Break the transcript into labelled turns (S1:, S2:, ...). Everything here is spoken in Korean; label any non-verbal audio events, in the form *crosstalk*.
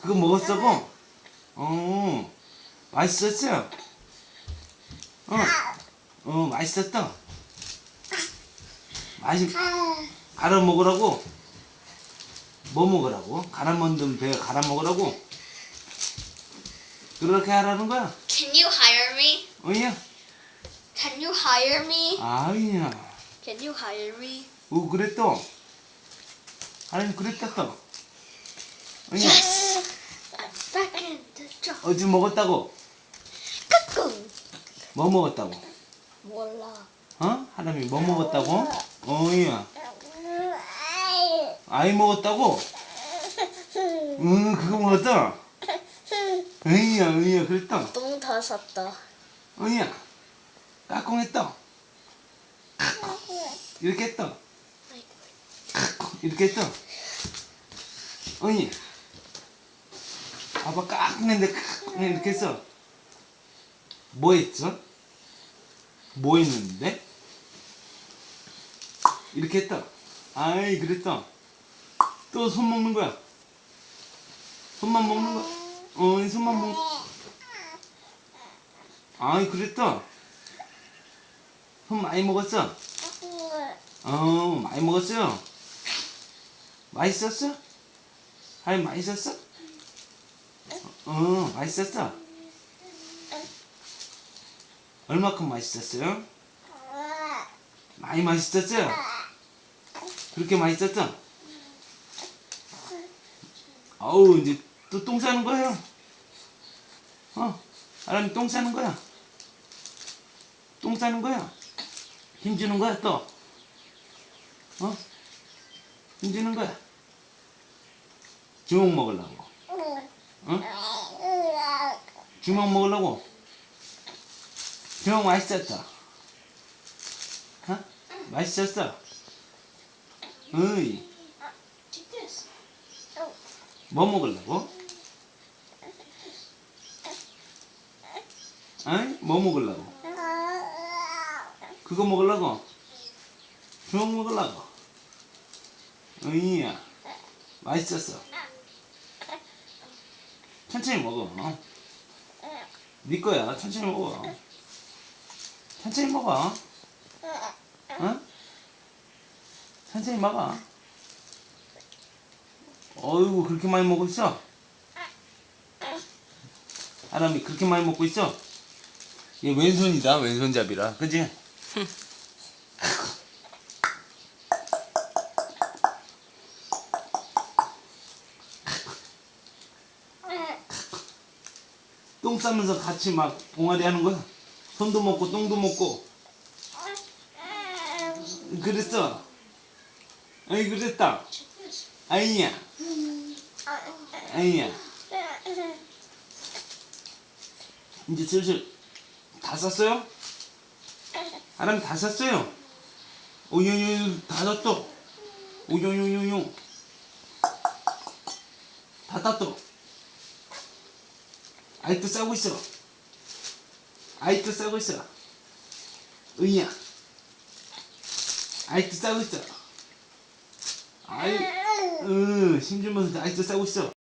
S1: 그거 먹었어고? 어, 맛있었어? 어, 어, 맛있었다. 맛이, 갈아 먹으라고? 뭐 먹으라고? 갈아 만든 배 갈아 먹으라고? 그렇게 하라는 거야?
S2: Can you hire me?
S1: 어이야?
S2: Can you hire me?
S1: 아이야.
S2: Can you hire me?
S1: 오, 그랬어. 하나님 그랬다 또. 어이야.
S2: Yes!
S1: 어제 먹었다고?
S2: 끄꿍.
S1: 뭐 먹었다고?
S2: 몰라.
S1: 어? 하나님이 뭐 먹었다고? 어이야. 아이 먹었다고? 응, 그거 먹었다. 어이야, 어이야, 그랬다.
S2: 똥 다 샀다.
S1: 어이야. 까꿍했다. 이렇게 했다. 이렇게 했다. 어이. 아빠 까꿍했는데 까꿍 이렇게 했어. 뭐 했어? 뭐 했는데? 이렇게 했다. 아이, 그랬다. 또 손 먹는 거야. 손만 먹는 거야. 어, 이 손만 먹. 아이, 그랬다. 손 많이 먹었어? 어, 많이 먹었어요. 맛있었어? 하이 맛있었어? 어, 맛있었어. 얼마큼 맛있었어요? 많이 맛있었어요? 그렇게 맛있었어? 아우, 이제 또 똥 싸는 거예요. 어, 사람이 똥 싸는 거야. 똥 싸는 거야. 힘주는 거야, 또. 어? 힘주는 거야. 주먹 먹으려고. 어? 주먹 먹으려고. 주먹 맛있었어. 어? 맛있었어.
S2: this.
S1: 뭐 먹으려고? 어이? 뭐 먹으려고? 그거 먹으려고? 주먹 먹으려고? 어이야. 맛있었어. 천천히 먹어. 어? 네 거야. 천천히 먹어. 천천히 먹어. 어? 천천히 먹어. 어이구, 그렇게 많이 먹고 있어? 아람이 그렇게 많이 먹고 있어? 얘 왼손이다, 왼손잡이라. 그지? *laughs* 똥 싸면서 같이 막 봉아리 하는 거야. 손도 먹고 똥도 먹고. 그랬어. 아이 그랬다. 아이야. 아이야. 이제 슬슬 다 쌌어요? 사람이 다 쌌어요. 오요요요 다 쌌어. 오요요요요. 다 땄어. 아이또 싸고 있어. 아이또 싸고 있어. 으이야. 아이또 싸고 있어. 아이, 으, 심주면서 아이또 싸고 있어.